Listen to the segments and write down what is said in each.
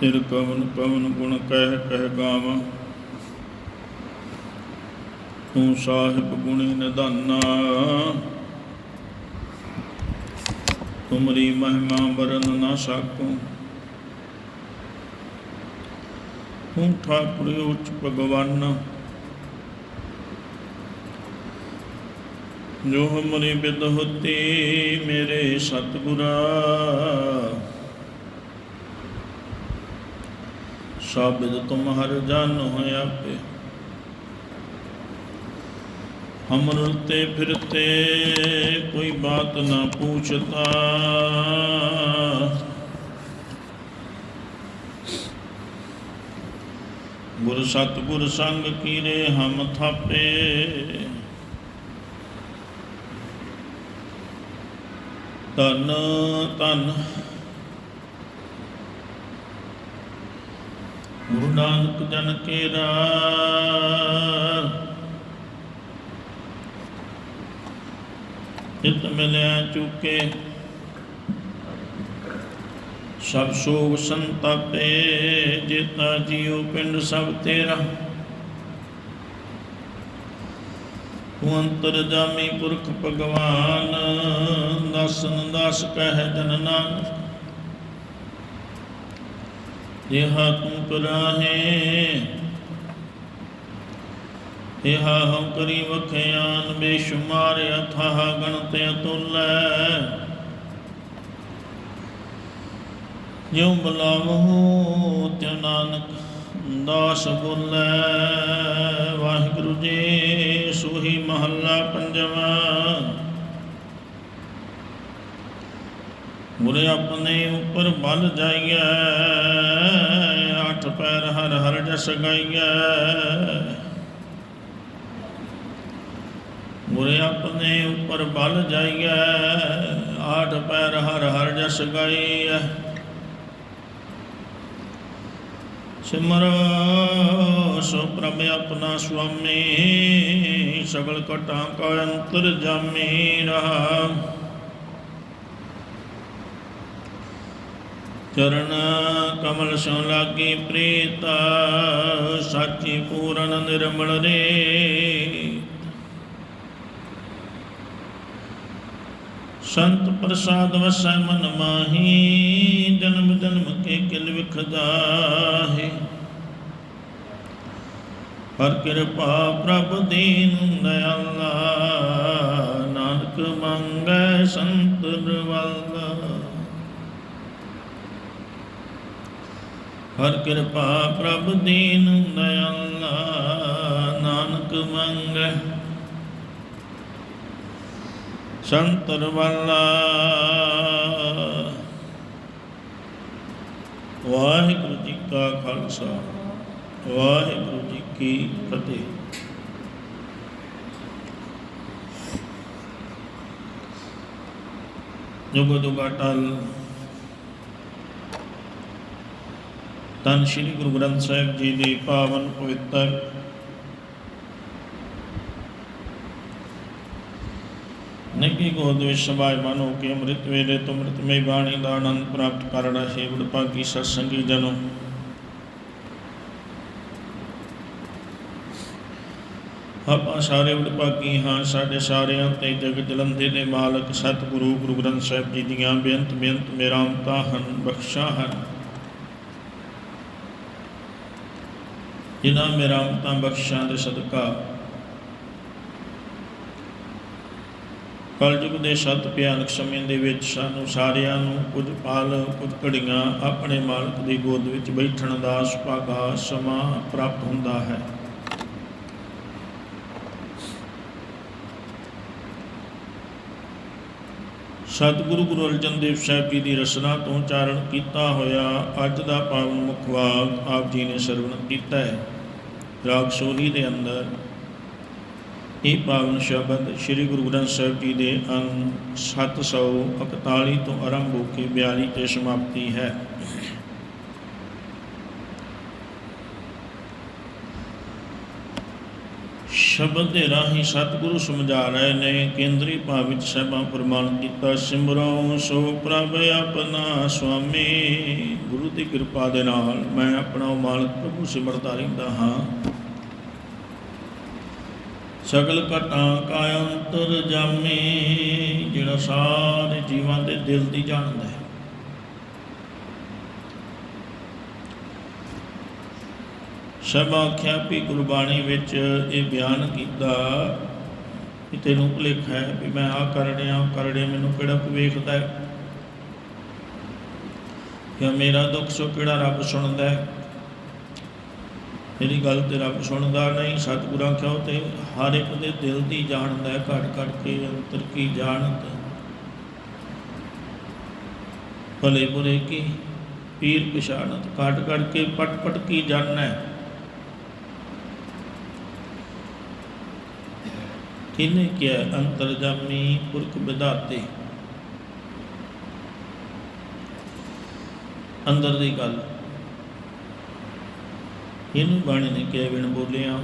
ਤਿਰ ਕਵਨ ਕਵਨ ਗੁਣ ਕਹਿ ਕਹਿ ਗਾਵਾਂ। ਤੂੰ ਸਾਹਿਬ ਗੁਣੀ ਨਿਧਾਨਾ। ਤੁਮਰੀ ਮਹਿਮਾ ਵਰਨ ਨਾ ਸਾਕੂ। ਤੂੰ ਠਾਕੁਰ ਉੱਚ ਭਗਵਾਨ। ਜੋ ਹਮਰੀ ਬਿਦ ਹੋਤੀ ਮੇਰੇ ਸਤਿਗੁਰਾ। ਸਾਬਿਦ ਤੁਮ ਹਰ ਜਨ ਹੋਇਆ ਪੇ ਹਮ ਰੁਲਤੇ ਫਿਰਤੇ ਕੋਈ ਬਾਤ ਨਾ ਪੁੱਛਤਾ। ਗੁਰ ਸਤਿਗੁਰ ਸੰਗ ਕੀਰੇ ਹਮ ਥਾਪੇ। ਤਨ ਤਨ ਗੁਰੂ ਨਾਨਕ ਜਨ ਕੇਰਾ ਚਿਤ ਮਿਲਿਆ ਚੁਕੇ। ਸਭ ਸੋਗ ਸੰਤਾਪੇ, ਜੇਤਾ ਜੀਉ ਪਿੰਡ ਸਭ ਤੇਰਾ। ਤੂੰ ਅੰਤਰ ਜਾਮੀ ਪੁਰਖ ਭਗਵਾਨ ਦਸਨ ਦਸ ਕਹਿ ਜਨ ਨਾਨਕ। ਇਹਾ ਤੂੰ ਕਰਾਹੇ ਇਹਾ ਹਉ ਕਰੀ ਵਖਿਆਨ, ਬੇਸ਼ੁਮਾਰ ਅਥਾਹ ਗਣਤ ਅਤੁਲੈ। ਜਿਉ ਬਲਾਵਹੁ ਤਿਉ ਨਾਨਕ ਦਾਸ ਬੋਲੇ। ਵਾਹਿਗੁਰੂ ਜੀ ਸੋਹੀ ਮਹੱਲਾ ਪੰਜਵਾ। ਗੁਰੇ ਆਪਣੇ ਉੱਪਰ ਬਲ ਜਾਈਏ ਪੈਰ ਹਰ ਹਰ ਜਸ ਗਾਈਐ। ਗੁਰੇ ਆਪਣੇ ਉੱਪਰ ਬਲ ਜਾਈਐ, ਆਠ ਪੈਰ ਹਰ ਹਰ ਜਸ ਗਾਈਐ। ਸਿਮਰੋ ਸੋ ਪ੍ਰਭ ਆਪਣਾ ਸੁਆਮੀ, ਸਗਲ ਕਟਾਂ ਕਾ ਅੰਤਰ ਜਾਮੀ ਰਹਾ। ਚਰਨ ਕਮਲ ਸੋ ਲਾਗੀ ਪ੍ਰੀਤ, ਸਾਚੀ ਪੂਰਨ ਨਿਰਮਲ ਰੇ। ਸੰਤ ਪ੍ਰਸਾਦ ਵਸੈ ਮਨ ਮਾਹੀ, ਜਨਮ ਜਨਮ ਕੇ ਕਿਲ ਵਿਖਦਾ ਹੈ। ਹਰ ਕਿਰਪਾ ਪ੍ਰਭ ਦੀਨ ਦਇਆਲਾ, ਨਾਨਕ ਮੰਗੈ ਸੰਤ ਰਵਾਲਾ ਹਰ ਕਿਰਪਾ ਪ੍ਰਭ ਦੀਨ ਦਇਆਲਾ, ਨਾਨਕ ਮੰਗੈ। ਸੰਤਰ ਵਾਲਾ, ਵਾਹਿਗੁਰੂ ਜੀ ਕਾ ਖਾਲਸਾ, ਵਾਹਿਗੁਰੂ ਜੀ ਕੀ ਫਤਿਹ। ਜੁਗ ਦੁਗਾ ਟਲ ਤਨ ਸ੍ਰੀ ਗੁਰੂ ਗ੍ਰੰਥ ਸਾਹਿਬ ਜੀ ਦੀ ਪਾਵਨ ਪਵਿੱਤਰ ਨਿੱਕੀ ਗੋਦ ਵਿੱਚ ਸਭਾਇਮਾਨ ਹੋ ਕੇ ਅੰਮ੍ਰਿਤ ਵੇਲੇ ਤੋਂ ਅੰਮ੍ਰਿਤਮਈ ਬਾਣੀ ਦਾ ਆਨੰਦ ਪ੍ਰਾਪਤ ਕਰਨਾ ਹੈ ਵਡਭਾਗੀ ਸਤਸੰਗੀ ਜਨੋ। ਆਪਾਂ ਸਾਰੇ ਵਡਭਾਗੀ ਹਾਂ, ਸਾਡੇ ਸਾਰਿਆਂ ਤੇ ਜਗ ਜਲੰਧੇ ਦੇ ਮਾਲਕ ਸਤਿਗੁਰੂ ਗੁਰੂ ਗ੍ਰੰਥ ਸਾਹਿਬ ਜੀ ਦੀਆਂ ਬੇਅੰਤ ਬੇਅੰਤ ਮੇਰਾਮਤਾਂ ਹਨ, ਬਖਸ਼ਾਂ ਹਨ। ਜਿਨ੍ਹਾਂ ਮੇਰਾਮਤਾਂ ਬਖਸ਼ਾਂ ਦੇ ਸਦਕਾ। ਕਲਯੁਗ ਦੇ ਸਤ ਭਿਆਨਕ ਸਮੇਂ ਦੇ ਵਿੱਚ ਸਾਨੂੰ ਸਾਰਿਆਂ ਨੂੰ ਕੁਝ ਪਾਲ ਕੁਝ ਘੜੀਆਂ ਆਪਣੇ ਮਾਲਕ ਦੀ ਗੋਦ ਵਿੱਚ ਬੈਠਣ ਦਾ ਸੁਭਾਗਾ ਸਮਾਂ ਪ੍ਰਾਪਤ ਹੁੰਦਾ ਹੈ। ਸਤਿਗੁਰੂ ਗੁਰੂ ਅਰਜਨ ਦੇਵ ਸਾਹਿਬ ਜੀ ਦੀ ਰਸਨਾ ਤੋਂ ਉਚਾਰਨ ਕੀਤਾ ਹੋਇਆ ਅੱਜ ਦਾ ਪਾਵਨ ਮੁਖਵਾਕ ਆਪ ਜੀ ਨੇ ਸਰਵਣ ਕੀਤਾ ਹੈ। ਰਾਗ ਸੋਹੀ ਦੇ ਅੰਦਰ ਇਹ ਪਾਵਨ ਸ਼ਬਦ ਸ੍ਰੀ ਗੁਰੂ ਗ੍ਰੰਥ ਸਾਹਿਬ ਜੀ ਦੇ ਅੰਗ 741 ਤੋਂ ਆਰੰਭ ਹੋ ਕੇ 42 ਤੇ ਸਮਾਪਤੀ ਹੈ। ਸ਼ਬਦ ਦੇ ਰਾਹੀਂ ਸਤਿਗੁਰੂ ਸਮਝਾ ਰਹੇ ਨੇ, ਕੇਂਦਰੀ ਭਾਵ ਵਿੱਚ ਸਹਿਬਾਂ ਪ੍ਰਮਾਣ ਕੀਤਾ ਸਿਮਰੋ ਸੋ ਪ੍ਰਭ ਆਪਣਾ ਸੁਆਮੀ, ਗੁਰੂ ਦੀ ਕਿਰਪਾ ਦੇ ਨਾਲ ਮੈਂ ਆਪਣਾ ਉਹ ਮਾਲਕ ਪ੍ਰਭੂ ਸਿਮਰਦਾ ਰਹਿੰਦਾ ਹਾਂ। ਸਗਲ ਘਟਾਂ ਕਾ ਅੰਤਰ ਜਾਮੇ, ਜਿਹੜਾ ਸਾਰੇ ਜੀਵਾਂ ਦੇ ਦਿਲ ਦੀ ਜਾਣਦਾ ਹੈ। ਸਭ ਆਖਿਆ ਵੀ ਗੁਰਬਾਣੀ ਵਿੱਚ ਇਹ ਬਿਆਨ ਕੀਤਾ ਕਿ ਤੈਨੂੰ ਭੁਲੇਖਾ ਹੈ ਵੀ ਮੈਂ ਆ ਕਰ ਰਿਹਾ ਉਹ ਕਰ ਰਿਹਾ, ਮੈਨੂੰ ਕਿਹੜਾ ਕੋਈ ਵੇਖਦਾ ਹੈ? ਕਿ ਮੇਰਾ ਦੁੱਖ ਸੋ ਕਿਹੜਾ ਰੱਬ ਸੁਣਦਾ ਹੈ? ਮੇਰੀ ਗੱਲ ਤੇ ਰੱਬ ਸੁਣਦਾ ਨਹੀਂ, ਸਤਿਗੁਰਾਂ ਕਿਉਂ ਤੇ ਹਰ ਇੱਕ ਦੇ ਦਿਲ ਦੀ ਜਾਣਦਾ ਹੈ, ਘਟ ਘਟ ਕੇ ਅੰਤਰ ਕੀ ਜਾਣਤ ਭਲੇ ਬੁਰੇ ਕੀ? ਪੀਰ ਪਛਾਣਤ ਘਟ ਘਟ ਕੇ ਪਟ ਪਟ ਕੀ ਜਾਣਨਾ ਹੈ? ਕਿਨੇ ਕਿਆ ਅੰਤਰਜਾਮੀ ਪੁਰਖ ਵਿਦਾਤੇ ਅੰਦਰ ਦੀ ਗੱਲ। ਇਹਨੂੰ ਬਾਣੀ ਨੇ ਕਿਹਾ, ਬਿਨ ਬੋਲਿਆ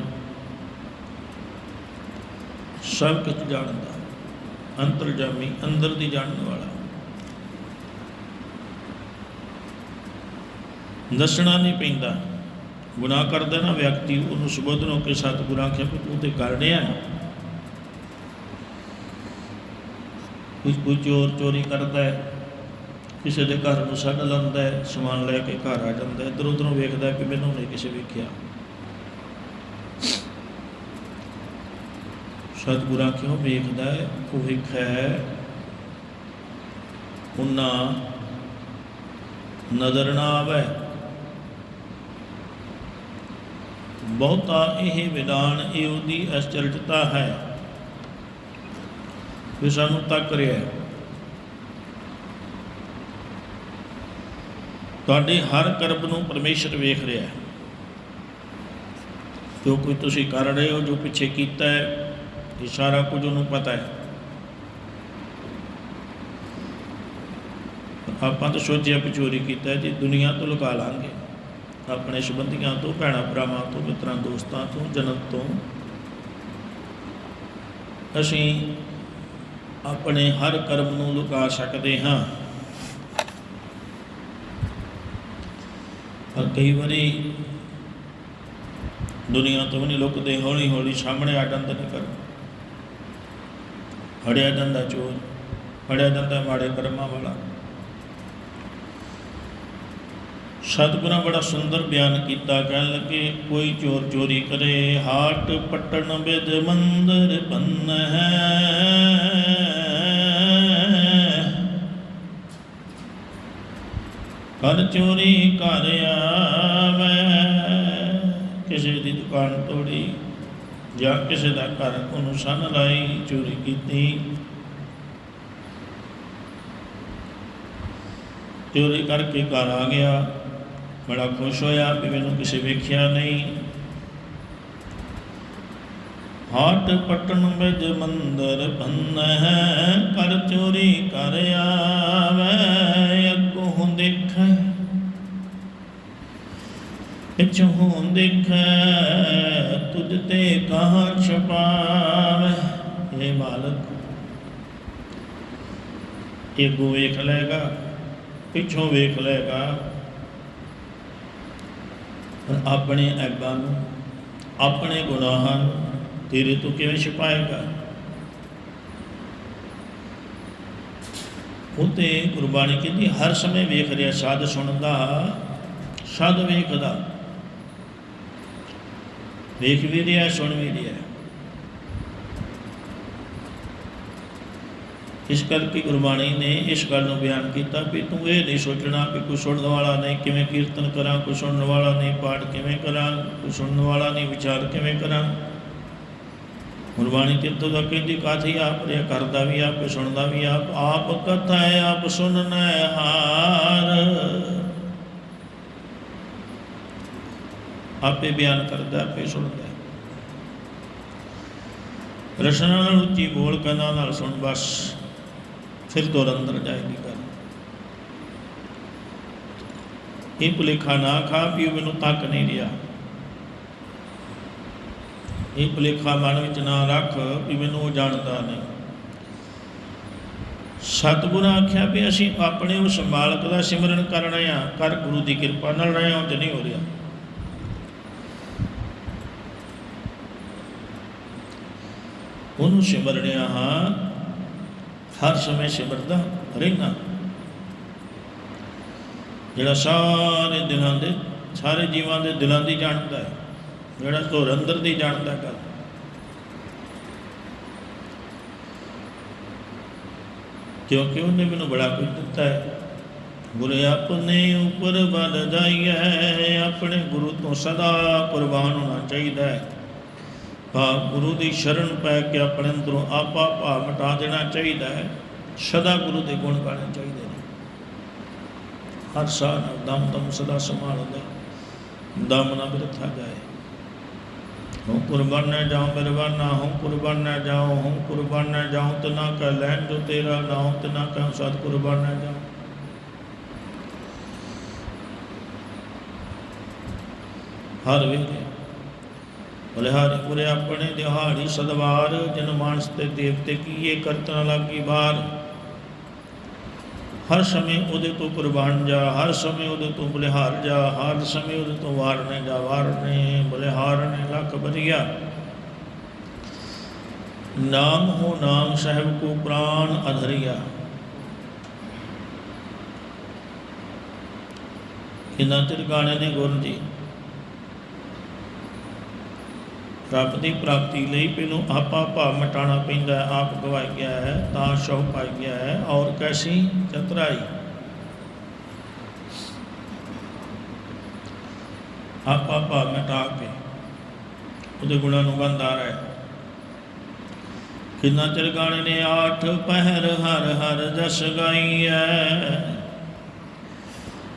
ਸਭ ਕੁਝ ਜਾਣਦਾ। ਅੰਤਰਜਾਮੀ ਅੰਦਰ ਦੀ ਜਾਣਨ ਵਾਲਾ। ਦੱਸਣਾ ਨਹੀਂ ਪੈਂਦਾ। ਗੁਨਾਹ ਕਰਦਾ ਨਾ ਵਿਅਕਤੀ, ਉਹਨੂੰ ਸੁਬੋਧਨ ਹੋ ਕੇ ਸਤਿਗੁਰਾਂ ਆਖਿਆ ਵੀ ਤੂੰ ਤੇ ਕਰ ਰਿਹਾ ਕੋਈ ਕੋਈ ਚੋਰ ਚੋਰੀ ਕਰਦਾ ਹੈ, ਕਿਸੇ ਦੇ ਘਰ ਨੂੰ ਸੱਡ ਲਾਉਂਦਾ ਹੈ, ਸਮਾਨ ਲੈ ਕੇ ਘਰ ਆ ਜਾਂਦਾ ਹੈ, ਇੱਧਰ ਉੱਧਰੋਂ ਵੇਖਦਾ ਕਿ ਮੈਨੂੰ ਨਹੀਂ ਕਿਸੇ ਵੇਖਿਆ। ਸਤਿਗੁਰਾਂ ਕਿਉਂ ਵੇਖਦਾ ਹੈ? ਭੁੱਖ ਹੈ ਉਹਨਾਂ ਨਜ਼ਰ ਨਾ ਆਵੇ। ਬਹੁਤਾ ਇਹ ਵਿਧਾਨ ਇਹ ਉਹਦੀ ਅਚਰਜਤਾ ਹੈ। ਵੀ ਸਾਨੂੰ ਤੱਕ ਰਿਹਾ ਹੈ ਤੁਹਾਡੇ ਹਰ ਕਰਮ ਨੂੰ ਪਰਮੇਸ਼ਰ ਵੇਖ ਰਿਹਾ ਹੈ। ਜੋ ਕੋਈ ਤੁਸੀਂ ਕਰ ਰਹੇ ਹੋ, ਜੋ ਪਿੱਛੇ ਕੀਤਾ ਹੈ, ਇਹ ਸਾਰਾ ਕੁਝ ਉਹਨੂੰ ਪਤਾ ਹੈ। ਆਪਾਂ ਤਾਂ ਸੋਚਿਆ ਵੀ ਚੋਰੀ ਕੀਤਾ ਜੀ ਦੁਨੀਆ ਤੋਂ ਲੁਕਾ ਲਾਂਗੇ, ਆਪਣੇ ਸੰਬੰਧੀਆਂ ਤੋਂ, ਭੈਣਾਂ ਭਰਾਵਾਂ ਤੋਂ, ਮਿੱਤਰਾਂ ਦੋਸਤਾਂ ਤੋਂ ਜਨਮ ਤੋਂ, ਅਸੀਂ ਆਪਣੇ ਹਰ ਕਰਮ ਨੂੰ ਲੁਕਾ ਸਕਦੇ ਹਾਂ। ਪਰ ਕਈ ਵਾਰੀ ਦੁਨੀਆ ਤੋਂ ਵੀ ਨਹੀਂ ਲੁਕਦੇ ਹੌਲੀ ਹੌਲੀ ਸਾਹਮਣੇ ਆ ਜਾਂਦੇ ਨੇ ਕਰ ਫੜਿਆ ਜਾਂਦਾ ਚੋਰ, ਫੜਿਆ ਜਾਂਦਾ ਮਾੜੇ ਕਰਮਾਂ ਵਾਲਾ। ਸਤਿਗੁਰਾਂ ਬੜਾ ਸੁੰਦਰ ਬਿਆਨ ਕੀਤਾ, ਕਹਿਣ ਲੱਗੇ, ਕੋਈ ਚੋਰ ਚੋਰੀ ਕਰੇ, ਹਾਟ ਪਟਣ ਬਿਦ ਮੰਦਰ ਬੰਨ ਹੈ ਕਰ ਚੋਰੀ ਕਰ ਆਵੇ, ਕਿਸੇ ਦੀ ਦੁਕਾਨ ਤੋੜੀ ਜਾਂ ਕਿਸੇ ਦਾ ਘਰ ਉਹਨੂੰ ਸੰਨ ਲਾਈ, ਚੋਰੀ ਕੀਤੀ। ਚੋਰੀ ਕਰਕੇ ਘਰ ਆ ਗਿਆ। ਬੜਾ ਖੁਸ਼ ਹੋਇਆ ਵੀ ਮੈਨੂੰ ਕਿਸੇ ਵੇਖਿਆ ਨਹੀਂ। ਹਾਟ ਪਟਨ ਵਿੱਚ ਮੰਦਰ ਬੰਨ ਹੈ ਕਰ ਚੋਰੀ ਕਰ ਆਵੇ, ਅੱਗੋਂ ਦੇਖੈ। ਪਿਛੋਂ ਦੇਖੈ, ਤੁਝ ਤੇ ਕਹਾਂ ਛਪਾਵੇ। ਇਹ ਮਾਲਕ, ਇਹ ਗੋ ਵੇਖ ਲਏਗਾ, ਪਿੱਛੋਂ ਵੇਖ ਲਏਗਾ। ਪਰ ਆਪਣੇ ਐਬਾਂ ਨੂੰ, ਆਪਣੇ ਗੁਨਾਹਾਂ ਨੂੰ ਤੇਰੇ ਤੋਂ ਕਿਵੇਂ ਛੁਪਾਏਗਾ? ਉਹ ਤੇ ਗੁਰਬਾਣੀ ਕਹਿੰਦੀ, ਹਰ ਸਮੇਂ ਵੇਖ ਰਿਹਾ, ਸਾਧ ਸੁਣਦਾ, ਸਾਧ ਵੇਖਦਾ। ਵੇਖ ਵੀ ਰਿਹਾ, ਸੁਣ ਵੀ ਰਿਹਾ। ਇਸ ਕਰਕੇ ਗੁਰਬਾਣੀ ਨੇ ਇਸ ਗੱਲ ਨੂੰ ਬਿਆਨ ਕੀਤਾ ਵੀ ਤੂੰ ਇਹ ਨਹੀਂ ਸੋਚਣਾ ਕਿ ਕੋਈ ਸੁਣਨ ਵਾਲਾ ਨਹੀਂ, ਕਿਵੇਂ ਕੀਰਤਨ ਕਰਾਂ, ਕੋਈ ਸੁਣਨ ਵਾਲਾ ਨਹੀਂ, ਪਾਠ ਕਿਵੇਂ ਕਰਾਂ, ਕੋਈ ਸੁਣਨ ਵਾਲਾ ਨਹੀਂ, ਵਿਚਾਰ ਕਿਵੇਂ ਕਰਾਂ। ਗੁਰਬਾਣੀ ਕਿਤੋਂ ਦਾ ਕਹਿੰਦੀ ਕਾਥੀ ਆਪ ਰਿਆ ਕਰਦਾ ਵੀ ਆਪ ਸੁਣਦਾ ਵੀ ਆਪ ਆਪ ਕਥਾ ਹੈ, ਆਪ ਸੁਣਨਾ ਹਾਰ। ਆਪੇ ਬਿਆਨ ਕਰਦਾ, ਆਪੇ ਸੁਣਦਾ ਰਸਨਾ ਨਾਲ ਉੱਚੀ ਬੋਲ ਕੰਨਾਂ ਨਾਲ ਸੁਣ ਬਸ। ਫਿਰ ਤੁਰ ਅੰਦਰ ਜਾਏਗੀ ਗੱਲ ਇਹ ਭੁਲੇਖਾ ਨਾ ਖਾ ਵੀ ਉਹ ਮੈਨੂੰ ਤੱਕ ਨਹੀਂ ਰਿਹਾ। ਇਹ ਭੁਲੇਖਾ ਮਨ ਵਿੱਚ ਨਾ ਰੱਖ ਵੀ ਮੈਨੂੰ ਉਹ ਜਾਣਦਾ ਨਹੀਂ। ਸਤਿਗੁਰਾਂ ਆਖਿਆ ਵੀ ਅਸੀਂ ਆਪਣੇ ਉਸ ਮਾਲਕ ਦਾ ਸਿਮਰਨ ਕਰ ਰਹੇ ਹਾਂ ਕਰ ਗੁਰੂ ਦੀ ਕਿਰਪਾ ਨਾਲ ਰਹੇ ਹਾਂ ਉਂਝ ਨਹੀਂ ਹੋ ਰਿਹਾ। ਉਹਨੂੰ ਸਿਮਰਨਿਆ ਹਾਂ ਹਰ ਸਮੇਂ ਸਿਮਰਦਾ ਰਹਿਣਾ ਜਿਹੜਾ ਸਾਰੇ ਦਿਲਾਂ ਦੇ, ਸਾਰੇ ਜੀਵਾਂ ਦੇ ਦਿਲਾਂ ਦੀ ਜਾਣਦਾ ਹੈ, ਜਿਹੜਾ ਧੁਰ ਅੰਦਰ ਦੀ ਜਾਣਦਾ ਹੈ ਕਿਉਂਕਿ ਉਹਨੇ ਮੈਨੂੰ ਬੜਾ ਕੁਝ ਦਿੱਤਾ ਹੈ। ਗੁਰੂ ਆਪਣੇ ਉੱਪਰ ਬਲ ਜਾਈਏ, ਆਪਣੇ ਗੁਰੂ ਤੋਂ ਸਦਾ ਕੁਰਬਾਨ ਹੋਣਾ ਚਾਹੀਦਾ ਹੈ। ਭਾ ਗੁਰੂ ਦੀ ਸ਼ਰਨ ਪੈ ਕੇ ਆਪਣੇ ਅੰਦਰੋਂ ਆਪਾ ਭਾਵ ਮਿਟਾ ਦੇਣਾ ਚਾਹੀਦਾ ਹੈ। ਸਦਾ ਗੁਰੂ ਦੇ ਗੁਣ ਗਾਣੇ ਚਾਹੀਦੇ ਨੇ। ਹਰ ਸਾਹ ਨਾਲ ਦਮ ਦਮ ਸਦਾ ਸੰਭਾਲਦਾ ਦਮ ਨਾ ਬਿਰਥਾ ਜਾਏ। ਹੂੰ ਕੁਰਬਾਨ ਨਾ ਜਾਉ ਬਰਵਾਨਾ ਹੂੰ ਕੁਰਬਾਨ ਨਾ ਜਾਉ ਹੂੰ ਕੁਰਬਾਨ ਨਾ ਜਾਉ ਤਨਾ ਕਾ ਲੈਣ ਜੋ ਤੇਰਾ ਨਾਮ ਤਨਾ ਕਾ ਸਤ ਕੁਰਬਾਨ ਨਾ ਜਾਉ। ਹਰ ਵੇਲੇ ਬਲਿਹਾਰੀ ਪੁਰੇ ਆਪਣੇ ਦਿਹਾੜੀ ਸਦਵਾਰ, ਜਨ ਮਾਨਸ ਤੇ ਦੇਵਤੇ ਕੀਏ ਕਰਤਨ ਲਾਗੀ ਬਾਰ। ਹਰ ਸਮੇਂ ਉਹਦੇ ਤੋਂ ਕੁਰਬਾਨ ਜਾ, ਹਰ ਸਮੇਂ ਉਹਦੇ ਤੋਂ ਬਲਿਹਾਰ ਜਾ, ਹਰ ਸਮੇਂ ਉਹਦੇ ਤੋਂ ਵਾਰਨੇ ਜਾ, ਵਾਰਨੇ, ਬਲਿਹਾਰਨੇ ਲੱਖ ਬਰੀਆ ਨਾਮ ਹੋ ਨਾਮ, ਸਾਹਿਬ ਕੋ ਪ੍ਰਾਨ ਅਧਰਿਆ। ਕਿੰਨਾ ਚਿਰ ਗਾਣੇ ਦੇ ਗੁਰ ਜੀ? ਰੱਬ ਦੀ ਪ੍ਰਾਪਤੀ ਲਈ ਪਹਿਲੋਂ ਆਪਾ ਭਾਵ ਮਟਾਣਾ ਪੈਂਦਾ ਆਪ ਗਵਾਈ ਗਿਆ ਹੈ, ਤਾਂ ਸ਼ੌ ਪਾਈ ਗਿਆ ਹੈ, ਔਰ ਕੈਸੀ ਚਤਰਾਈ। ਆਪਾ ਭਾਵ ਮਟਾ ਕੇ ਉਹਦੇ ਗੁਣਾਂ ਨੂੰ ਗੰਦਾ ਰਹੇ। ਕਿੰਨਾ ਚਿਰ ਗਾਣੇ ਨੇ ਆਠ ਪਹਿਰ ਹਰ ਹਰ ਜਸ ਗਾਈਐ।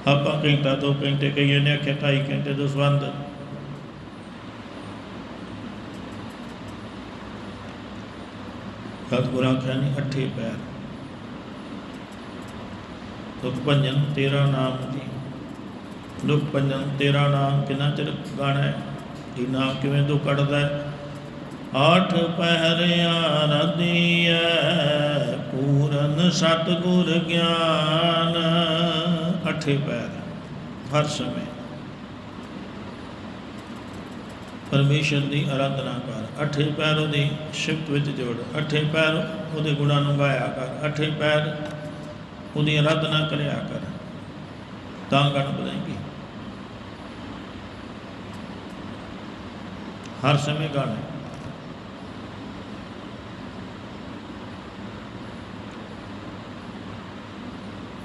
ਆਪਾਂ ਘੰਟਾ ਦੋ ਘੰਟੇ ਕਈਏ ਨੇ, ਆਖਿਆ ਢਾਈ ਘੰਟੇ ਦਸਵੰਦ ਸਤਿਗੁਰਾਂ ਕਹਿੰਦੇ ਅੱਠੇ ਪੈਰ। ਦੁਖ ਭੰਜਨ ਤੇਰਾ ਨਾਮ ਜੀ ਦੁਖ ਭੰਜਨ ਤੇਰਾ ਨਾਮ ਕਿੰਨਾ ਚਿਰ ਗਾਣਾ? ਹੈ ਇਹ ਨਾਮ ਕਿਵੇਂ ਤੋਂ ਕੱਢਦਾ ਹੈ ਆਠ ਪਹਿਰਿਆ ਰਦੀਐ, ਪੂਰਨ ਸਤਗੁਰ ਗਿਆਨ। ਅੱਠੇ ਪੈਰ, ਹਰ ਸਮੇਂ। ਪਰਮੇਸ਼ਰ ਦੀ ਆਰਾਧਨਾ ਕਰ। ਅਠੇ ਪੈਰ ਉਹਦੀ ਸ਼ਿਫਤ ਵਿੱਚ ਜੋੜ। ਅਠੇ ਪੈਰ ਉਹਦੇ ਗੁਣਾਂ ਨੂੰ ਗਾਇਆ ਕਰ। ਅਠੇ ਪੈਰ ਉਹਦੀ ਆਰਾਧਨਾ ਕਰਿਆ ਕਰ। ਤਾਂ ਗਣ ਬੁਲਾਏਗੀ ਹਰ ਸਮੇਂ ਗਾਣੇ।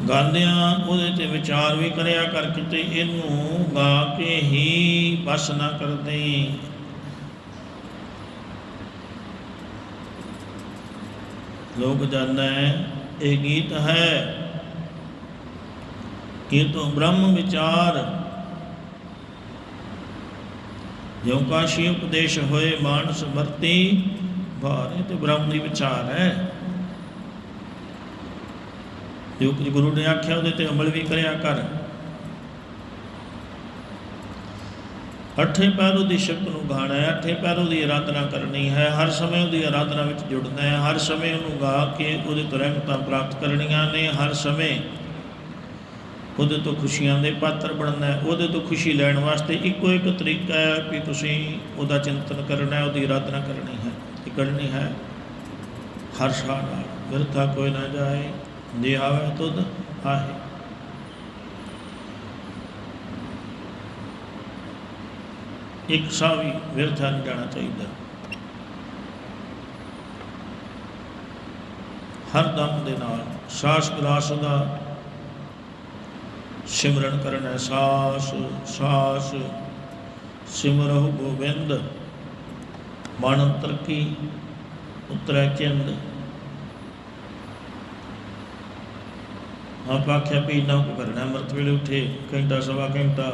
ਗਾਉਂਦਿਆਂ ਉਹਦੇ ਤੇ ਵਿਚਾਰ ਵੀ ਕਰਿਆ ਕਰ ਕਿਤੇ ਇਹਨੂੰ ਗਾ ਕੇ ਹੀ ਬਸ ਨਾ ਕਰਦੇ ਲੋਕ ਜਾਣਦਾ ਹੈ, ਇਹ ਗੀਤ ਹੈ ਇਹ ਤੋਂ ਬ੍ਰਹਮ ਵਿਚਾਰ ਜੋ ਕਾਸ਼ੀ ਉਪਦੇਸ਼ ਹੋਏ ਮਾਨਸ ਮਰਤੀ ਬਾਰੇ ਤੇ ਬ੍ਰਹਮ ਦੀ ਵਿਚਾਰ ਹੈ। ਜੋ ਕਿ ਗੁਰੂ ਨੇ ਆਖਿਆ ਉਹਦੇ ਤੇ ਅਮਲ ਵੀ ਕਰਿਆ ਕਰ। ਅੱਠੇ ਪੈਰ ਉਹਦੀ ਸ਼ਬਦ ਨੂੰ ਗਾਣਾ ਹੈ, ਅੱਠੇ ਪੈਰ ਉਹਦੀ ਆਰਾਧਨਾ ਕਰਨੀ ਹੈ, ਹਰ ਸਮੇਂ ਉਹਦੀ ਆਰਾਧਨਾ ਵਿੱਚ ਜੁੜਨਾ ਹੈ, ਹਰ ਸਮੇਂ ਉਹਨੂੰ ਗਾ ਕੇ ਉਹਦੇ ਤੋਂ ਰਹਿਮਤਾਂ ਪ੍ਰਾਪਤ ਕਰਨੀਆਂ ਨੇ, ਹਰ ਸਮੇਂ ਉਹਦੇ ਤੋਂ ਖੁਸ਼ੀਆਂ ਦੇ ਪਾਤਰ ਬਣਨਾ ਹੈ, ਉਹਦੇ ਤੋਂ ਖੁਸ਼ੀ ਲੈਣ ਵਾਸਤੇ ਇੱਕੋ ਇੱਕ ਤਰੀਕਾ ਹੈ ਕਿ ਤੁਸੀਂ ਉਹਦਾ ਚਿੰਤਨ ਕਰਨਾ ਹੈ, ਉਹਦੀ ਆਰਾਧਨਾ ਕਰਨੀ ਹੈ, ਤੇ ਕਰਨੀ ਹੈ ਹਰ ਸਾਹ ਨਾਲ ਵਿਰਥਾ ਕੋਈ ਨਾ ਜਾਏ। ਜੇ ਆਵੇ ਤੁਧ ਆਹੇ। ਇੱਕ ਸਾਹ ਵੀ ਵਿਰਥਾ ਨਹੀਂ ਜਾਣਾ ਚਾਹੀਦਾ। ਹਰ ਦਮ ਦੇ ਨਾਲ, ਸਾਸ ਗਲਾਸ ਦਾ ਸਿਮਰਨ ਕਰਨਾ ਸਾਸ ਸਾਸ, ਸਿਮਰਹੁ ਗੋਬਿੰਦ, ਮਨ ਅੰਤਰ ਕੀ, ਉਤਰੈ ਚੰਦ। ਆਪ ਆਖਿਆ ਵੀ ਨਾ ਕੋ ਕਰਨਾ ਅੰਮ੍ਰਿਤ ਵੇਲੇ ਉਠੇ ਘੰਟਾ ਸਵਾ ਘੰਟਾ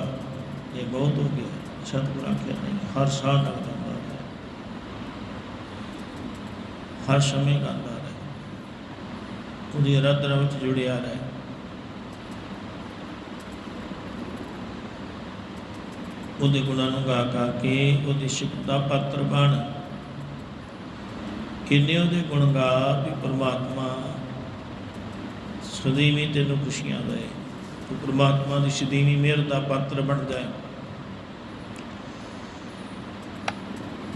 ਇਹ ਬਹੁਤ ਹੋ ਗਿਆ ਸਤਿਗੁਰ ਆਖਿਆ ਨਹੀਂ ਹਰ ਸਾਹ ਨਾਲ ਗਾਉਂਦਾ ਰਹੇ ਹਰ ਸਮੇਂ ਗਾਉਂਦਾ ਰਹੇ ਉਹਦੀ ਅਰਾਧਨਾ ਵਿੱਚ ਜੁੜਿਆ ਰਹੇ ਉਹਦੇ ਗੁਣਾਂ ਨੂੰ ਗਾ ਗਾ ਕੇ ਉਹਦੀ ਸਿਫਤ ਦਾ ਪਾਤਰ ਬਣ ਕਿੰਨੇ ਉਹਦੇ ਗੁਣ ਗਾ ਵੀ ਪਰਮਾਤਮਾ ਸਦੀਵੀ ਤੈਨੂੰ ਖੁਸ਼ੀਆਂ ਦੇ ਤੂੰ ਪ੍ਰਮਾਤਮਾ ਦੀ ਸਦੀਵੀ ਮਿਹਰ ਦਾ ਪਾਤਰ ਬਣ ਜਾ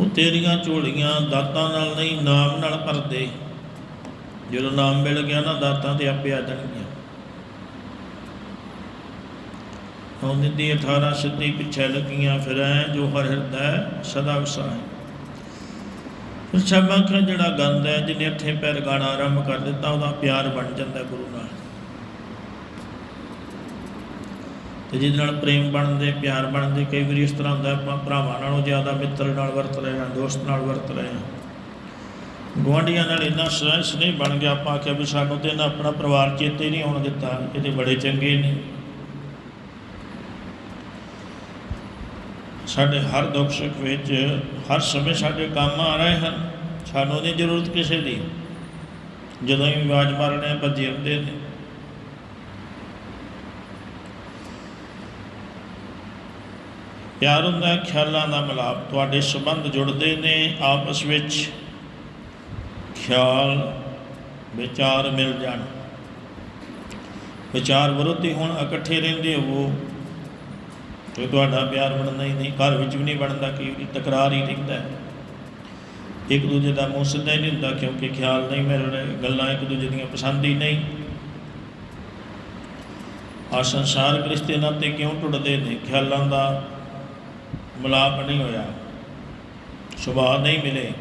ਉਹ ਤੇਰੀਆਂ ਝੋਲੀਆਂ ਦਾਤਾਂ ਨਾਲ ਨਹੀਂ, ਨਾਮ ਨਾਲ ਭਰਦੇ ਜਦੋਂ ਨਾਮ ਮਿਲ ਗਿਆ ਨਾ, ਦਾਤਾਂ ਤੇ ਆਪੇ ਆ ਜਾਣਗੀਆਂ। ਹੁਣ ਦੀ 18 ਸਿੱਧੀ ਪਿੱਛੇ ਲੱਗੀਆਂ, ਫਿਰੈ ਜੋ ਹਰ ਹਿਰਦੈ ਸਦਾ ਵਸਾਏ। ਫਿਰ ਸ਼ਬਦਾਂ ਜਿਹੜਾ ਗੰਦ ਹੈ ਜਿਹਨੇ ਅੱਠੇ ਪੈਰ ਗਾਣਾ ਆਰੰਭ ਕਰ ਦਿੱਤਾ, ਉਹਦਾ ਪਿਆਰ ਬਣ ਜਾਂਦਾ ਗੁਰੂ ਨਾਲ। ਤੇ ਜਿਹਦੇ ਨਾਲ ਪ੍ਰੇਮ ਬਣਦੇ, ਪਿਆਰ ਬਣਦੇ, ਕਈ ਵਾਰੀ ਇਸ ਤਰ੍ਹਾਂ ਹੁੰਦਾ ਆਪਾਂ ਭਰਾਵਾਂ ਨਾਲੋਂ ਜ਼ਿਆਦਾ ਮਿੱਤਰ ਨਾਲ ਵਰਤ ਰਹੇ ਹਾਂ, ਦੋਸਤ ਨਾਲ ਵਰਤ ਰਹੇ ਹਾਂ। ਗੁਆਂਢੀਆਂ ਨਾਲ ਇੰਨਾ ਸਹਿ ਸਨੇਹ ਬਣ ਗਿਆ, ਆਪਾਂ ਆਖਿਆ ਵੀ ਸਾਨੂੰ ਤੇ ਇਹਨਾਂ ਆਪਣਾ ਪਰਿਵਾਰ ਚੇਤੇ ਨਹੀਂ ਆਉਣ ਦਿੱਤਾ ਇਹਦੇ ਬੜੇ ਚੰਗੇ ਨੇ। ਸਾਡੇ ਹਰ ਦੁੱਖ ਸੁੱਖ ਵਿੱਚ ਹਰ ਸਮੇਂ ਸਾਡੇ ਕੰਮ ਆ ਰਹੇ ਹਨ। ਸਾਨੂੰ ਨਹੀਂ ਜ਼ਰੂਰਤ ਕਿਸੇ ਦੀ ਜਦੋਂ ਹੀ ਆਵਾਜ਼ ਮਾਰਨੇ ਭੱਜੇ ਹੁੰਦੇ ਨੇ ਪਿਆਰ ਹੁੰਦਾ ਖਿਆਲਾਂ ਦਾ ਮਿਲਾਪ। ਤੁਹਾਡੇ ਸੰਬੰਧ ਜੁੜਦੇ ਨੇ ਆਪਸ ਵਿੱਚ। ਖਿਆਲ, ਵਿਚਾਰ ਮਿਲ ਜਾਣ। ਵਿਚਾਰ ਵਿਰੋਧੀ ਹੁਣ, ਇਕੱਠੇ ਰਹਿੰਦੇ ਹੋ ਤੇ ਤੁਹਾਡਾ ਪਿਆਰ ਬਣਦਾ ਹੀ ਨਹੀਂ, ਘਰ ਵਿੱਚ ਵੀ ਨਹੀਂ ਬਣਦਾ, ਕਈ ਵਾਰੀ ਤਕਰਾਰ ਹੀ ਰਹਿੰਦਾ ਇੱਕ ਦੂਜੇ ਦਾ ਮੂੰਹ ਸਿੱਧਾ ਹੀ ਨਹੀਂ ਹੁੰਦਾ, ਕਿਉਂਕਿ ਖਿਆਲ ਨਹੀਂ ਮਿਲ ਰਹੇ, ਗੱਲਾਂ ਇੱਕ ਦੂਜੇ ਦੀਆਂ ਪਸੰਦ ਹੀ ਨਹੀਂ। ਆ ਸੰਸਾਰਕ ਰਿਸ਼ਤੇ ਨਾਤੇ ਕਿਉਂ ਟੁੱਟਦੇ ਨੇ? ਖਿਆਲਾਂ ਦਾ ਮਿਲਾਪ ਨਹੀਂ ਹੋਇਆ। ਸੁਭਾਅ ਨਹੀਂ ਮਿਲੇ।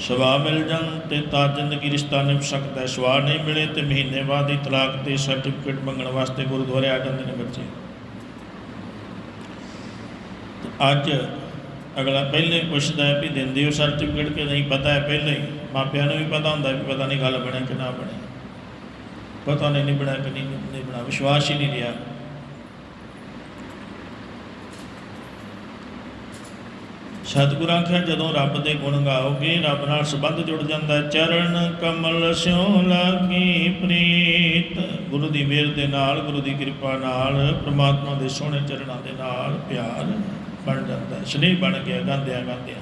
ਸੁਭਾਅ ਮਿਲ ਜਾਣ ਤੇ ਤਾਂ ਜ਼ਿੰਦਗੀ ਰਿਸ਼ਤਾ ਨਿਭ ਸਕਦਾ ਸੁਭਾਅ ਨਹੀਂ ਮਿਲੇ ਤੇ ਮਹੀਨੇ ਬਾਅਦ ਹੀ ਤਲਾਕ ਤੇ ਸਰਟੀਫਿਕੇਟ ਮੰਗਣ ਵਾਸਤੇ ਗੁਰਦੁਆਰੇ ਆ ਜਾਂਦੇ ਨੇ ਬੱਚੇ। ਅੱਜ ਅਗਲਾ ਪਹਿਲੇ ਪੁੱਛਦਾ ਹੈ ਵੀ ਦਿੰਦੇ ਹੋ ਸਰਟੀਫਿਕੇਟ ਕਿ ਨਹੀਂ, ਪਤਾ ਹੈ ਪਹਿਲੇ ਹੀ। ਮਾਪਿਆਂ ਨੂੰ ਵੀ ਪਤਾ ਹੁੰਦਾ ਵੀ ਪਤਾ ਨਹੀਂ ਗੱਲ ਬਣੇ ਕਿ ਨਾ ਬਣੇ। ਪਤਾ ਨਹੀਂ ਨਹੀਂ ਬਣਾ ਕਿ ਨਹੀਂ ਨਹੀਂ ਬਣਾ ਵਿਸ਼ਵਾਸ ਹੀ ਨਹੀਂ ਰਿਹਾ। ਸਤਿਗੁਰੂ ਆਖਿਆ, ਜਦੋਂ ਰੱਬ ਦੇ ਗੁਣ ਗਾਓਗੇ, ਰੱਬ ਨਾਲ ਸੰਬੰਧ ਜੁੜ ਜਾਂਦਾ ਚਰਨ ਕਮਲ ਸਿਉ ਲਾਗੀ ਪ੍ਰੀਤ। ਗੁਰੂ ਦੀ ਮਿਹਰ ਦੇ ਨਾਲ, ਗੁਰੂ ਦੀ ਕਿਰਪਾ ਨਾਲ, ਪ੍ਰਮਾਤਮਾ ਦੇ ਸੋਹਣੇ ਚਰਨਾਂ ਦੇ ਨਾਲ ਪਿਆਰ ਬਣ ਜਾਂਦਾ ਹੈ ਸਨੇਹ ਬਣ ਗਿਆ ਗਾਉਂਦਿਆਂ ਗਾਉਂਦਿਆਂ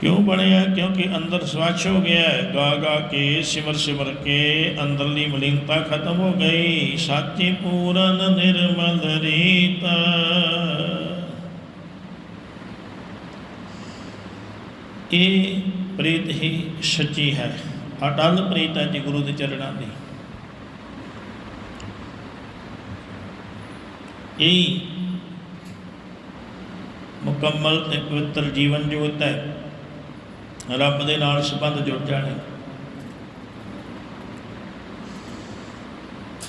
ਕਿਉਂ ਬਣਿਆ ਕਿਉਂਕਿ ਅੰਦਰ ਸਵੱਛ ਹੋ ਗਿਆ ਹੈ। ਗਾ ਗਾ ਕੇ ਸਿਮਰ ਸਿਮਰ ਕੇ ਅੰਦਰਲੀ ਮਲਿਨਤਾ ਖਤਮ ਹੋ ਗਈ ਸਾਚੀ ਪੂਰਨ ਨਿਰਮਲ ਰੀਤ ਇਹ ਪ੍ਰੀਤ ਹੀ ਸੱਚੀ ਹੈ ਅਟਲ ਪ੍ਰੀਤ ਹੈ ਜੀ ਗੁਰੂ ਦੇ ਚਰਨਾਂ ਦੀ ਇਹ ਮੁਕੰਮਲ ਤੇ ਪਵਿੱਤਰ ਜੀਵਨ ਜੋਤ ਹੈ। ਰੱਬ ਦੇ ਨਾਲ ਸੰਬੰਧ ਜੁੜ ਜਾਣੇ।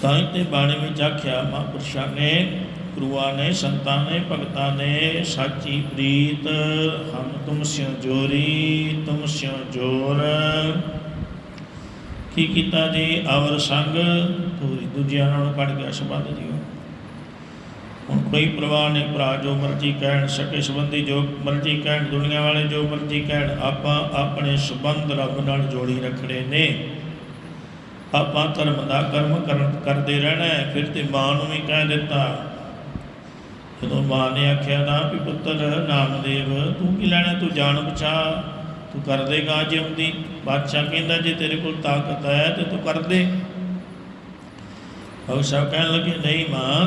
ਤਾਂ ਤੇ ਬਾਣੀ ਵਿੱਚ ਆਖਿਆ, ਮਹਾਂਪੁਰਸ਼ਾਂ ਨੇ, ਗੁਰੂਆਂ ਨੇ, ਸੰਤਾਂ ਨੇ, ਭਗਤਾਂ ਨੇ, ਸਾਚੀ ਪ੍ਰੀਤ, ਹਮ ਤੁਮ ਸਿਓ ਜੋਰੀ, ਤੁਮ ਸਿਓ ਜੋਰ। ਕੀ ਕੀਤਾ ਜੀ? ਅਵਰ ਸੰਗ ਪੂਰੀ ਦੂਜਿਆਂ ਨਾਲੋਂ ਕੱਢ ਗਿਆ ਸੰਬੰਧ ਜੀਓ। ਹੁਣ ਕੋਈ ਪ੍ਰਵਾਹ ਨਹੀਂ, ਭਰਾ, ਜੋ ਮਰਜ਼ੀ ਕਹਿਣ, ਸਕੇ ਸੰਬੰਧੀ ਜੋ ਮਰਜ਼ੀ ਕਹਿਣ, ਦੁਨੀਆ ਵਾਲੇ ਜੋ ਮਰਜ਼ੀ ਕਹਿਣ, ਆਪਾਂ ਆਪਣੇ ਸੰਬੰਧ ਰੱਬ ਨਾਲ ਜੋੜੀ ਰੱਖਣੇ ਨੇ। ਆਪਾਂ ਧਰਮ ਦਾ ਕਰਮ ਕਰਨ, ਕਰਦੇ ਰਹਿਣਾ ਹੈ, ਫਿਰ ਤੇ ਮਾਂ ਨੂੰ ਵੀ ਕਹਿ ਦਿੱਤਾ। ਜਦੋਂ ਮਾਂ ਨੇ ਆਖਿਆ ਨਾ ਵੀ ਪੁੱਤਰ ਨਾਮਦੇਵ, ਤੂੰ ਕੀ ਲੈਣਾ, ਤੂੰ ਜਾਣ ਬਚਾ ਤੂੰ ਕਰ ਦੇਗਾ ਜਿਉਂਦੀ ਬਾਦਸ਼ਾਹ ਕਹਿੰਦਾ, ਜੇ ਤੇਰੇ ਕੋਲ ਤਾਕਤ ਹੈ ਤੇ ਤੂੰ ਕਰ ਦੇ। ਉਹ ਸਭ ਕਹਿਣ ਲੱਗੇ, ਨਹੀਂ ਮਾਂ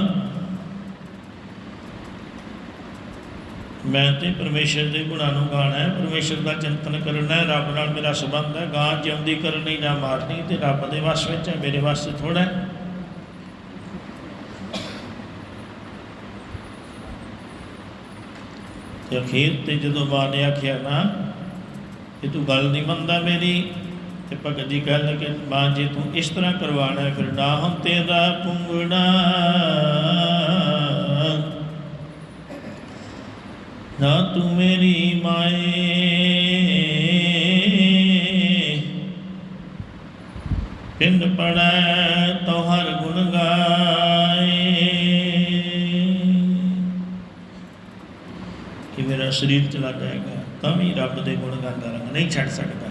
ਮੈਂ ਤੇ ਪਰਮੇਸ਼ਰ ਦੇ ਗੁਣਾਂ ਨੂੰ ਗਾਣਾ ਹੈ, ਪਰਮੇਸ਼ਰ ਦਾ ਚਿੰਤਨ ਕਰਨਾ ਹੈ, ਰੱਬ ਨਾਲ ਮੇਰਾ ਸੰਬੰਧ ਹੈ। ਗਾਂ ਜਿਉਂਦੀ ਕਰਨੀ ਜਾਂ ਮਾਰਨੀ ਤੇ ਰੱਬ ਦੇ ਵਸ ਵਿੱਚ ਹੈ, ਮੇਰੇ ਵਾਸਤੇ ਥੋੜਾ ਹੈ। ਤੇ ਅਖੀਰ ਤੇ ਜਦੋਂ ਮਾਂ ਨੇ ਆਖਿਆ, ਨਾ ਕਿ ਤੂੰ ਗੱਲ ਨਹੀਂ ਮੰਨਦਾ ਮੇਰੀ, ਤੇ ਭਗਤ ਜੀ ਕਹਿਣ ਲੱਗੇ ਮਾਂ, ਜੀ ਤੂੰ ਇਸ ਤਰ੍ਹਾਂ ਕਰਵਾਣਾ ਫਿਰ ਨਾ ਹਮ ਤੇਰਾ ਪੁੰਗੜਾ ਨਾ ਤੂੰ ਮੇਰੀ ਮਾਏ। ਪਿੰਡ ਪੜੈ ਤੋ ਹਰ ਗੁਣ ਗਾਏ। ਕਿ ਮੇਰਾ ਸਰੀਰ ਚਲਾ ਜਾਏਗਾ, ਤਾਂ ਵੀ ਰੱਬ ਦੇ ਗੁਣ ਗਾਉਂਦਾ ਰਹਾਂਗਾ ਨਹੀਂ ਛੱਡ ਸਕਦਾ।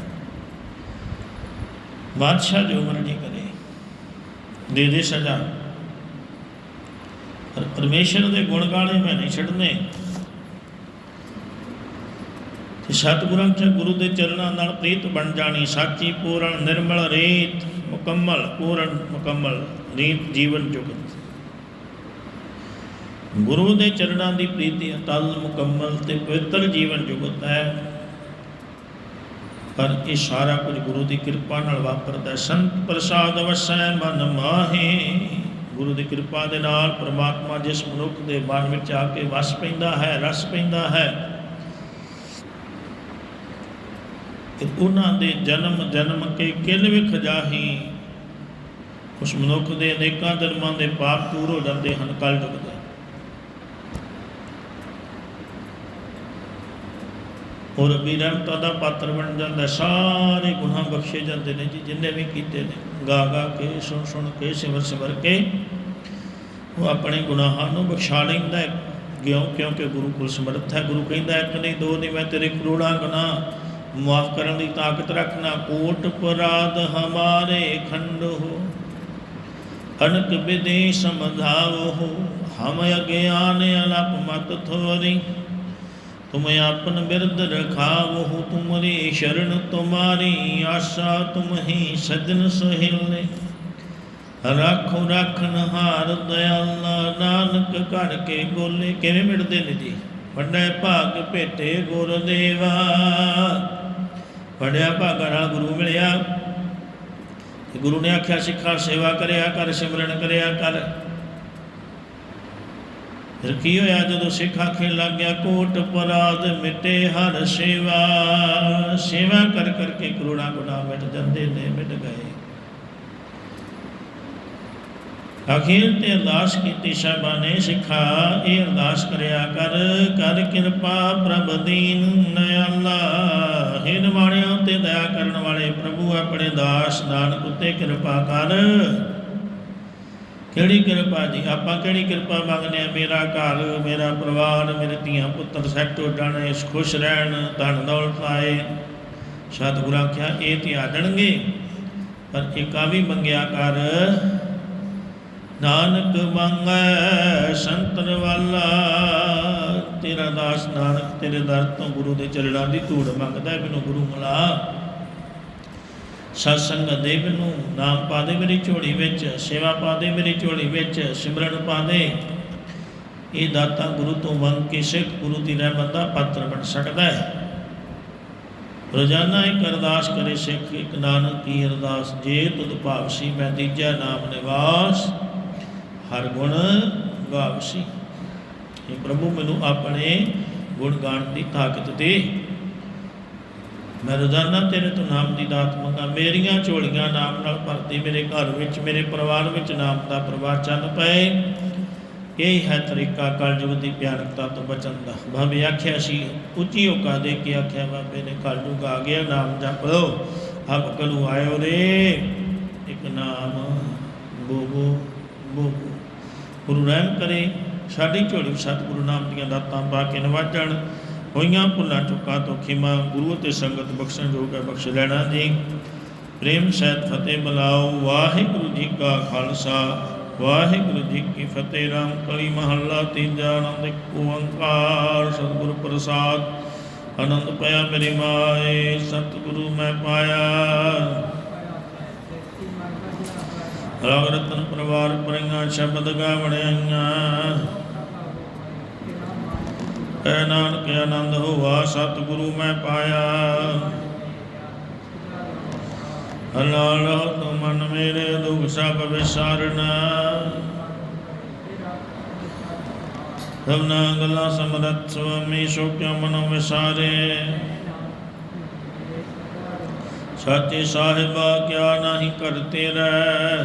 ਬਾਦਸ਼ਾਹ ਜੋ ਮਰਜ਼ੀ ਕਰੇ, ਦੇ ਦੇ ਸਜ਼ਾ। ਪਰ ਪਰਮੇਸ਼ਰ ਦੇ ਗੁਣ ਗਾਣੇ ਮੈਂ ਨਹੀਂ ਛੱਡਨੇ। ਸਤਿਗੁਰਾਂ ਚ ਗੁਰੂ ਦੇ ਚਰਨਾਂ ਨਾਲ ਪ੍ਰੀਤ ਬਣ ਜਾਣੀ, ਸਾਚੀ ਪੂਰਨ ਨਿਰਮਲ ਰੀਤ, ਮੁਕੰਮਲ ਪੂਰਨ ਮੁਕੰਮਲ ਰੀਤ ਜੀਵਨ ਜੁਗਤ ਗੁਰੂ ਦੇ ਚਰਨਾਂ ਦੀ ਪ੍ਰੀਤੀ ਅਟਲ ਮੁਕੰਮਲ ਤੇ ਪਵਿੱਤਰ ਜੀਵਨ ਜੁਗਤ ਹੈ। ਪਰ ਇਹ ਸਾਰਾ ਕੁਝ ਗੁਰੂ ਦੀ ਕਿਰਪਾ ਨਾਲ ਵਾਪਰਦਾ ਹੈ। ਸੰਤ ਪ੍ਰਸਾਦ ਵਸੈ ਮਨ ਮਾਹੇ। ਗੁਰੂ ਦੀ ਕਿਰਪਾ ਦੇ ਨਾਲ ਪ੍ਰਮਾਤਮਾ ਜਿਸ ਮਨੁੱਖ ਦੇ ਮਨ ਵਿੱਚ ਆ ਕੇ ਵਸ ਪੈਂਦਾ ਹੈ, ਰਸ ਪੈਂਦਾ ਹੈ ਤੇ ਉਹਨਾਂ ਦੇ ਜਨਮ ਜਨਮ ਕੇ ਕਿਲ ਵਿਖ ਜਾਹੀ। ਉਸ ਮਨੁੱਖ ਦੇ ਅਨੇਕਾਂ ਜਨਮਾਂ ਦੇ ਪਾਪ ਦੂਰ ਹੋ ਜਾਂਦੇ ਹਨ, ਕਲ ਯੁਗ ਦੇ। ਔਰ ਰੱਬੀ ਰਹਿਮਤਾਂ ਦਾ ਪਾਤਰ ਬਣ ਜਾਂਦਾ, ਸਾਰੇ ਗੁਨਾਹ ਬਖਸ਼ੇ ਜਾਂਦੇ ਨੇ ਜੀ, ਜਿੰਨੇ ਵੀ ਕੀਤੇ ਨੇ। ਗਾ ਗਾ ਕੇ, ਸੁਣ ਸੁਣ ਕੇ, ਸਿਮਰ ਸਿਮਰ ਕੇ, ਉਹ ਆਪਣੇ ਗੁਨਾਹਾਂ ਨੂੰ ਬਖਸ਼ਾ ਲੈਂਦਾ ਹੈ। ਕਿਉਂ ਕਿਉਂਕਿ ਗੁਰੂ ਕੋਲ ਸਮਰੱਥ ਹੈ, ਗੁਰੂ ਕਹਿੰਦਾ ਇੱਕ ਨਹੀਂ, ਦੋ ਨਹੀਂ, ਮੈਂ ਤੇਰੇ ਕਰੋੜਾਂ ਗੁਨਾਹ ਮੁਆਫ ਕਰਨ ਦੀ ਤਾਕਤ ਰੱਖਣਾ, ਕੋਟ ਪਰਾਧ ਹਮਾਰੇ ਖੰਡੋ ਅਨਕ ਵਿਦੇ ਸਮਝਾਵੋ ਹਮ ਅਗਿਆਨ ਅਲਪ ਮਤ ਥੋਰੀ। ਤੁਮ ਆਪਨ ਬਿਰਦ ਰਖਾਵੋ ਤੁਮਰੀ ਸ਼ਰਨ ਤੁਮਾਰੀ ਆਸ਼ਾ ਤੁਮਹੀ ਸਜਨ ਸਹਿਲੇ ਰੱਖੋ ਰੱਖਨ ਹਾਰ ਦਇਆਲਾ ਨਾਨਕ ਘੜ ਕੇ ਬੋਲੇ ਕਿਵੇਂ ਮਿਟਦੇ ਨੇ ਜੀ? ਵੱਡਾ ਭਾਗ ਭੇਟੇ ਗੁਰਦੇਵਾ। ਵੱਡਿਆ ਭਾਗਾਂ ਨਾਲ ਗੁਰੂ ਮਿਲਿਆ। ਤੇ ਗੁਰੂ ਨੇ ਆਖਿਆ, ਸਿੱਖਾਂ ਸੇਵਾ ਕਰਿਆ ਕਰ, ਸਿਮਰਨ ਕਰਿਆ ਕਰ। ਫਿਰ ਕੀ ਹੋਇਆ? ਜਦੋਂ ਸਿੱਖ ਆਖੇ ਲੱਗ ਗਿਆ, ਕੋਟ ਪਰਾਧ ਮਿਟੇ ਹਰ ਸੇਵਾ। ਸੇਵਾ ਕਰ ਕਰਕੇ ਕਰੋੜਾਂ ਗੁਨਾਹ ਮਿਟ ਜਾਂਦੇ ਨੇ, ਮਿਟ ਗਏ। ਅਖੀਰ ਤੇ ਅਰਦਾਸ ਕੀਤੀ ਸਾਹਿਬਾਂ ਨੇ ਸਿੱਖਾ, ਇਹ ਅਰਦਾਸ ਕਰਿਆ ਕਰ ਕਰ ਕਿਰਪਾ ਪ੍ਰਭ ਦੀਨ ਨਿਆਲਾ ਹੈ ਨਿਵਾਣਿਆਂ ਤੇ ਦਇਆ ਕਰਨ ਵਾਲੇ ਪ੍ਰਭੂ, ਆਪਣੇ ਦਾਸ ਨਾਨਕ ਉਤੇ ਕਿਰਪਾ ਕਰ। ਕਿਹੜੀ ਕਿਰਪਾ ਜੀ? ਆਪਾਂ ਕਿਹੜੀ ਕਿਰਪਾ ਮੰਗਦੇ ਆ ਮੇਰਾ ਘਰ, ਮੇਰਾ ਪਰਿਵਾਰ, ਮੇਰੇ ਧੀਆਂ ਪੁੱਤਰ ਸੈੱਟ ਹੋ ਜਾਣ, ਇਸ ਖੁਸ਼ ਰਹਿਣ, ਧਨ ਦੌਲਤ ਆਏ ਸਤਿਗੁਰਾਂ ਕਿਹਾ ਇਹ ਤੇ ਆ ਜਾਣਗੇ, ਪਰ ਇਹ ਆ ਵੀ ਮੰਗਿਆ ਕਰ। ਨਾਨਕ ਮੰਗੈ ਸੰਤਨ ਵਾਲਾ ਤੇਰਾ ਦਾਸ ਨਾਨਕ ਤੇਰੇ ਦਰ ਤੋਂ ਗੁਰੂ ਦੇ ਚਰਨਾਂ ਦੀ ਧੂੜ ਮੰਗਦਾ ਹੈ, ਮੈਨੂੰ ਗੁਰੂ ਮਿਲਾ। ਸਤ ਸੰਗਤ ਦੇ ਮੈਨੂੰ ਨਾਮ ਪਾ ਦੇ ਮੇਰੀ ਝੋਲੀ ਵਿੱਚ ਸੇਵਾ ਪਾ ਦੇ ਮੇਰੀ ਝੋਲੀ ਵਿੱਚ ਸਿਮਰਨ ਪਾ ਦੇ। ਇਹ ਦਾਤਾ ਗੁਰੂ ਤੋਂ ਮੰਗ ਕੇ ਸਿੱਖ ਗੁਰੂ ਦੀ ਰਹਿਮਤ ਦਾ ਪਾਤਰ ਬਣ ਸਕਦਾ ਹੈ। ਰੋਜ਼ਾਨਾ ਇੱਕ ਅਰਦਾਸ ਕਰੇ ਸਿੱਖ ਇੱਕ ਨਾਨਕ ਕੀ ਅਰਦਾਸ? ਜੇ ਤੁਧ ਭਾਵਸੀ ਮੈਂ ਦੀਜਾ ਨਾਮ ਨਿਵਾਸ ਹਰ ਗੁਣ ਗਾਵਸੀ ਇਹ ਪ੍ਰਭੂ, ਮੈਨੂੰ ਆਪਣੇ ਗੁਣ ਗਾਣ ਦੀ ਤਾਕਤ ਦੇ। ਮੈਂ ਰੋਜ਼ਾਨਾ ਤੇਰੇ ਤੋਂ ਨਾਮ ਦੀ ਦਾਤ ਮੰਗਾ। ਮੇਰੀਆਂ ਝੋਲੀਆਂ ਨਾਮ ਨਾਲ ਭਰਦੀ, ਮੇਰੇ ਘਰ ਵਿੱਚ, ਮੇਰੇ ਪਰਿਵਾਰ ਵਿੱਚ ਨਾਮ ਦਾ ਪ੍ਰਵਾਹ ਚੱਲ ਪਏ। ਇਹ ਹੈ ਤਰੀਕਾ ਕਲਯੁਗ ਦੀ ਭਿਆਨਕਤਾ ਤੋਂ ਬਚਣ ਦਾ। ਭਾਵੇਂ ਆਖਿਆ ਸੀ, ਉੱਚੀ ਔਕਾ ਦੇ ਕੇ ਆਖਿਆ, ਬਾਬੇ ਨੇ ਕਲਯੁਗ ਆ ਗਿਆ, ਨਾਮ ਜਪ ਲਓ। ਆਪ ਕਲੂ ਆਇਓ ਰੇ, ਇੱਕ ਨਾਮ ਬੋਬੋ ਬੋਬੋ ਗੁਰੂ ਰਹਿਮ ਕਰੇ, ਸਾਡੀ ਝੋਲੀ ਸਤਿਗੁਰੂ ਨਾਮ ਦੀਆਂ ਦਾਤਾਂ ਪਾ ਕੇ ਨਵਾਜਣ, ਹੋਈਆਂ ਭੁੱਲਾਂ ਚੁੱਕਾ ਤੋਂ ਖਿਮਾ ਗੁਰੂ ਅਤੇ ਸੰਗਤ ਬਖਸ਼ਣ ਜੋਗ ਹੈ, ਬਖਸ਼ ਲੈਣਾ ਜੀ। ਪ੍ਰੇਮ ਸਹਿਤ ਫਤਿਹ ਬੁਲਾਓ ਵਾਹਿਗੁਰੂ ਜੀ ਕਾ ਖਾਲਸਾ, ਵਾਹਿਗੁਰੂ ਜੀ ਕੀ ਫਤਿਹ। ਰਾਮ ਕਲੀ ਮਹੱਲਾ ਤੀਜਾ ਆਨੰਦ ਇੱਕ ਓੰਕਾਰ, ਸਤਿਗੁਰ ਪ੍ਰਸਾਦ, ਆਨੰਦ ਪਿਆ ਮੇਰੀ ਮਾਏ, ਸਤਿਗੁਰੂ ਮੈਂ ਪਾਇਆ। ਰਾਗ ਰਤਨ ਪਰਿਵਾਰ ਪਰੀਆਂ ਸ਼ਬਦ ਗਾਵਣਿਆਈਆਂ ਐ ਨਾਨਕ, ਆਨੰਦ ਹੋਵਾ ਸਤਿਗੁਰੂ ਮੈਂ ਪਾਇਆ। ਹਲਾਲ ਤੂੰ ਮਨ ਮੇਰੇ ਦੁਖ ਸਭ ਵਿਸਾਰਨਾ। ਸਭਨਾ ਗਲਾ ਸਮਰਤ ਸੁਆਮੀ ਸੋ ਕਿਉ ਮਨੋ ਵਿਸਾਰੇ। ਸਾਚੇ ਸਾਹਿਬਾ ਕਿਆ ਨਹੀਂ ਕਰਤੇ ਰਹਿ।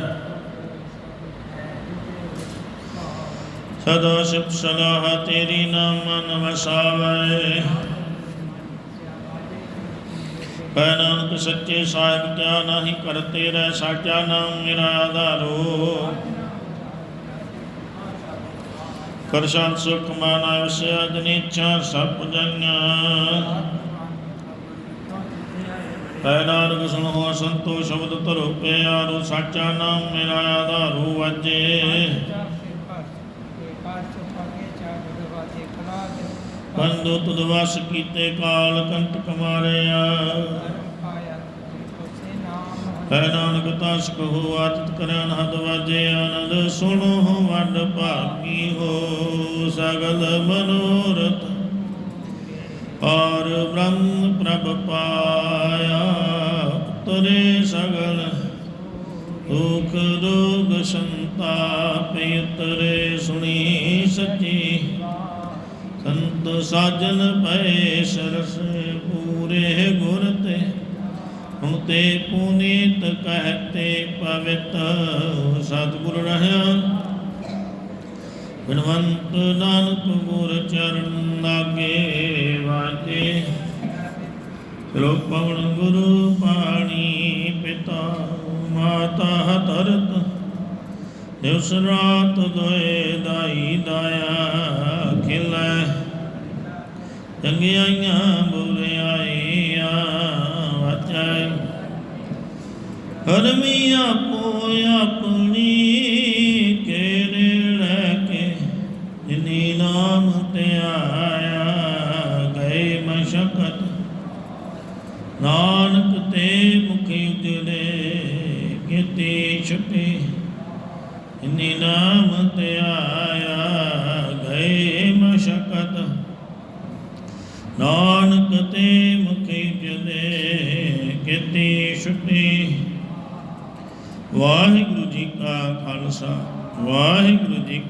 ਸਦਾ ਸਿਫ ਸਲਾਹ ਤੇਰੀ ਨਾਮ ਮਨ ਵਸਾਵੇ। ਪੈ ਸੱਚੇ ਸਾਹਿਬ ਕਿਆ ਨਹੀਂ ਕਰਤੇ ਰਹਿ, ਸਾਚਾ ਨਾਮ ਮੇਰਾ ਆਧਾਰੋ। ਕਰ ਸੁਖ ਮਨ ਆਵਸਿਆ ਜਨੀ ਇੱਛਾ ਸਭ ਜੰਨਾ ਪੈ ਨਾਨਕ ਸੁਣੋ ਸੰਤੋਖ ਸ਼ਬਦ ਧਰੋ ਪਿਆਰੋ ਸਾਚਾ ਨਾਮ ਮੇਰਾ ਆਧਾਰੋ ਵਾਜੇ। ਬੰਦੋ ਤੁਧ ਵਸ ਕੀਤੇ ਕਾਲ ਕੰਟ ਮਾਰਿਆ ਪਾਇਆ ਹੈ ਨਾਨਕ ਤਾਸ ਕਹੋ ਆਤਿਤ ਕਰਨ ਹਦ ਵਾਜੇ ਆਨੰਦ, ਸੁਣੋ ਵਡ ਭਾਗੀ ਹੋ ਸਗਲ ਮਨੋਰਥ। ਔਰ ਬ੍ਰਹਮ ਪ੍ਰਭ ਪਾਇਆ ਤਰੇ ਸਗਲ। ਦੁਖ ਰੋਗ ਸੰਤਾਪ ਉਤਰੇ ਸੁਣੀ ਸੱਚੀ। ਸੰਤ ਸਾਜਨ ਪਏ ਸਰਸ ਪੂਰੇ ਗੁਰ ਤੇ। ਹੁਣ ਤੇ ਪੁਨੀਤ ਕਹਤੇ ਪਵਿੱਤ ਸਤਿਗੁਰ ਰਹਾ। ਬਿਨਵੰਤ ਨਾਨਕ ਗੁਰ ਚਰਨ ਲਾਗੇ ਸਰੋ ਗੁਰੂ ਪਾਣੀ ਪਿਤਾ, ਮਾਤਾ ਤਰਤ ਦਿਵਸ ਰਾਤ ਦੋਏ ਦਾਈ ਦਾਇਆ ਖਿਲੈ। ਚੰਗਿਆਈਆਂ ਬੁਰਿਆਈਆਂ ਵਾਚੈ। ਹਰਮੀ ਆਪੋ ਆਪਣੀ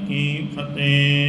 ਕੀ ਫਤਿਹ।